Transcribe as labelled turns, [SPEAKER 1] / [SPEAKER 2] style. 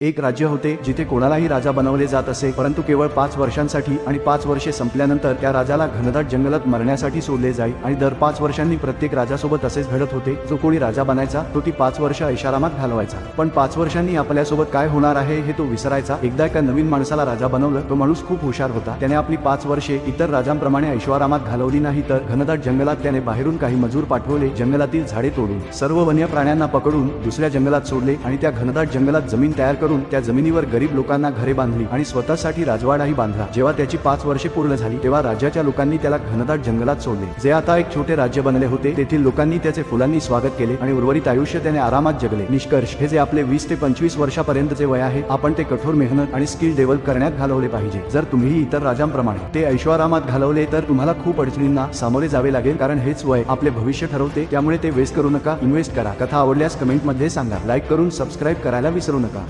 [SPEAKER 1] एक राज्य होते जिथे कोणालाही राजा बनवले जात असे परंतु केवळ पाच वर्षांसाठी आणि पाच वर्षे संपल्यानंतर त्या राजाला घनदाट जंगलात मरण्यासाठी सोडले जाई आणि दर पाच वर्षांनी प्रत्येक राजासोबत असेच घडत होते जो कोणी राजा बनायचा तो ती पाच वर्ष ऐशारामात घालवायचा. पण पाच वर्षांनी आपल्यासोबत काय होणार आहे हे तो विसरायचा. एकदा एका नवीन माणसाला राजा बनवलं तो माणूस खूप हुशार होता. त्याने आपली पाच वर्षे इतर राजांप्रमाणे ऐश्वरामात घालवली नाही तर घनदाट जंगलात त्याने बाहेरून काही मजूर पाठवले जंगलातील झाडे तोडून. सर्व वन्य प्राण्यांना पकडून दुसऱ्या जंगलात सोडले आणि त्या घनदाट जंगलात जमीन तयार करून त्या जमिनीवर गरीब लोकांना घरे बांधली आणि स्वतःसाठी राजवाडाही बांधला. जेव्हा त्याची पाच वर्षे पूर्ण झाली तेव्हा राज्याच्या लोकांनी त्याला घनदाट जंगलात सोडले. जे आता एक छोटे राज्य बनले होते तेथील लोकांनी त्याचे फुलांनी स्वागत केले आणि उर्वरित आयुष्य त्याने आरामात जगले. निष्कर्ष हे जे आपले वीस ते पंचवीस वर्षापर्यंतचे वय आहे आपण ते कठोर मेहनत आणि स्किल डेव्हलप करण्यात घालवले पाहिजे. जर तुम्हीही इतर राजांप्रमाणे ते ऐश्वरामात घालवले तर तुम्हाला खूप अडचणींना सामोरे जावे लागेल कारण हेच वय आपले भविष्य ठरवते. त्यामुळे ते वेस्ट करू नका इन्व्हेस्ट करा. कथा आवडल्यास कमेंटमध्ये सांगा. लाईक करून सबस्क्राईब करायला विसरू नका.